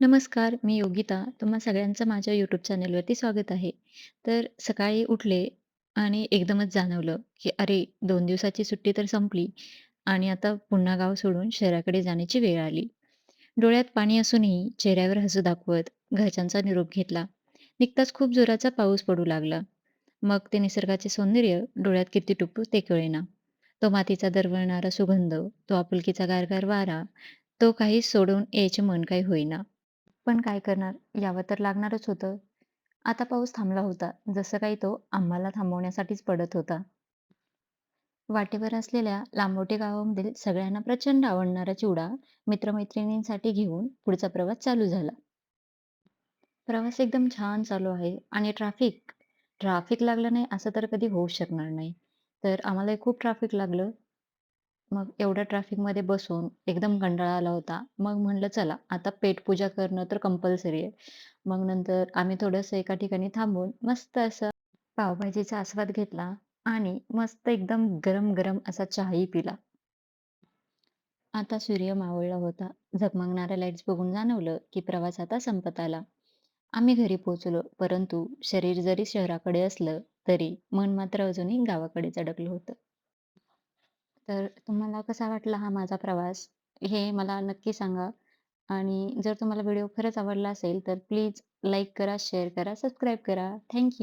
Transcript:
नमस्कार, मी योगिता. तुम्हा सगळ्यांचं माझ्या यूट्यूब चॅनलवरती स्वागत आहे. तर सकाळी उठले आणि एकदमच जाणवलं, की अरे 2 दिवसाची सुट्टी तर संपली आणि आता पुन्हा गाव सोडून शहराकडे जाण्याची वेळ आली. डोळ्यात पाणी असूनही चेहऱ्यावर हसू दाखवत घरच्यांचा निरोप घेतला. निघताच खूप जोराचा पाऊस पडू लागला. मग ते निसर्गाचे सौंदर्य डोळ्यात किती टुपू ते कळेना. तो मातीचा दरवळणारा सुगंध, तो आपुलकीचा गारगार वारा, तो काही सोडून यायचे मन काही होईना. पण काय करणार? यावं तर लागणारच होतं. आता पाऊस थांबला होता. जसं काही तो आम्हाला थांबवण्यासाठीच पडत होता. वाटेवर असलेल्या लांबोटे गावामधील सगळ्यांना प्रचंड आवडणारा चिवडा मित्र-मैत्रिणींसाठी घेऊन पुढचा प्रवास चालू झाला. प्रवास एकदम छान चालू आहे आणि ट्रॅफिक, ट्रॅफिक लागलं नाही असं तर कधी होऊच शकणार नाही. तर आम्हालाही खूप ट्रॅफिक लागलं. मग एवढ्या ट्रॅफिकमध्ये बसून एकदम कंटाळा आला होता. मग म्हटलं चला आता पेटपूजा करणं तर कंपल्सरी आहे. मग नंतर आम्ही थोडंसं एका ठिकाणी थांबून मस्त असं पावभाजीचा आस्वाद घेतला आणि मस्त एकदम गरम-गरम असा चहाही पिला. आता सूर्य मावळला होता. झगमगणाऱ्या लाईट्स बघून जाणवलं, की प्रवास आता संपत आला. आम्ही घरी पोहोचलो. परंतु शरीर जरी शहराकडे असलं, तरी मन मात्र अजूनही गावाकडेच अडकलं होतं. तर तुम्हाला कसा वाटला हा माझा प्रवास? हे मला नक्की सांगा आणि जर तुम्हाला व्हिडिओ खरंच आवडला असेल, तर प्लीज लाईक करा, शेअर करा, सबस्क्राईब करा. थँक